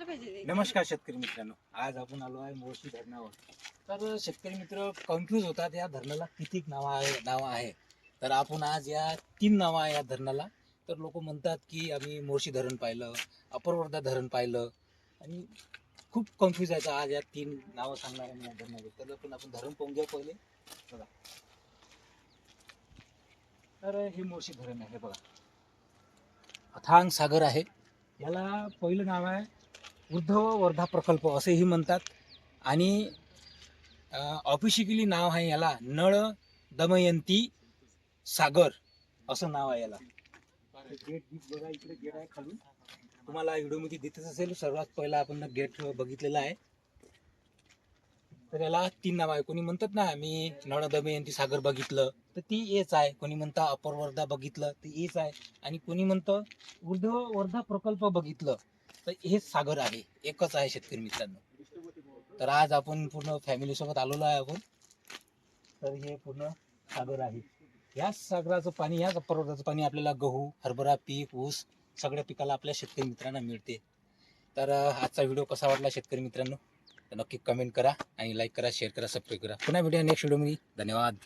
नमस्कार शेतकरी मित्रांनो. आज आपण आलो आहे मोर्शी धरणावर. तर शेतकरी मित्र कन्फ्यूज होतात या धरणाला किती नाव आहे नाव आहे. तर आपण आज या तीन नावं आहे या धरणाला. तर लोक म्हणतात की आम्ही मोर्शी धरण पाहिलं अपर वर्धा धरण पाहिलं. आणि खूप कन्फ्यूज आहे आज या तीन नावं सांगणार आहे या धरणाचे तर पण आपण धरण पाहून घ्या पहिले. बघा. तर हे मोर्शी धरण आहे बघा. अथांग सागर आहे. याला पहिलं नाव आहे उद्धव वर्धा प्रकल्प असेही म्हणतात. आणि ऑफिशिकली नाव आहे याला नळ दमयंती सागर असं नाव आहे याला. गेट बघा इकडे गेट आहे खालून तुम्हाला व्हिडिओमध्ये दिसत असेल सर्वात पहिला आपण गेट बघितलेला आहे. तर याला तीन नाव आहे. कोणी म्हणतात ना मी नळ दमयंती सागर बघितलं. तर ती एच आहे. कोणी म्हणतं अपर वर्धा बघितलं. तर एच आहे. आणि कोणी म्हणतं उर्ध्व वर्धा प्रकल्प बघितलं. तर हेच सागर आहे. एकच आहे शेतकरी मित्रांनो. तर आज आपण पूर्ण फॅमिली सोबत आलेलो आहे आपण. तर हे पूर्ण सागर आहे. या सागराचं पाणी याच पर्वताचं पाणी आपल्याला गहू हरभरा पीक ऊस सगळ्या पिकाला आपल्या शेतकरी मित्रांना मिळते. तर आजचा व्हिडिओ कसा वाटला शेतकरी मित्रांनो? तर नक्की कमेंट करा आणि लाईक करा शेअर करा सबस्क्राईब करा. पुन्हा व्हिडिओ नेक्स्ट व्हिडिओमध्ये धन्यवाद.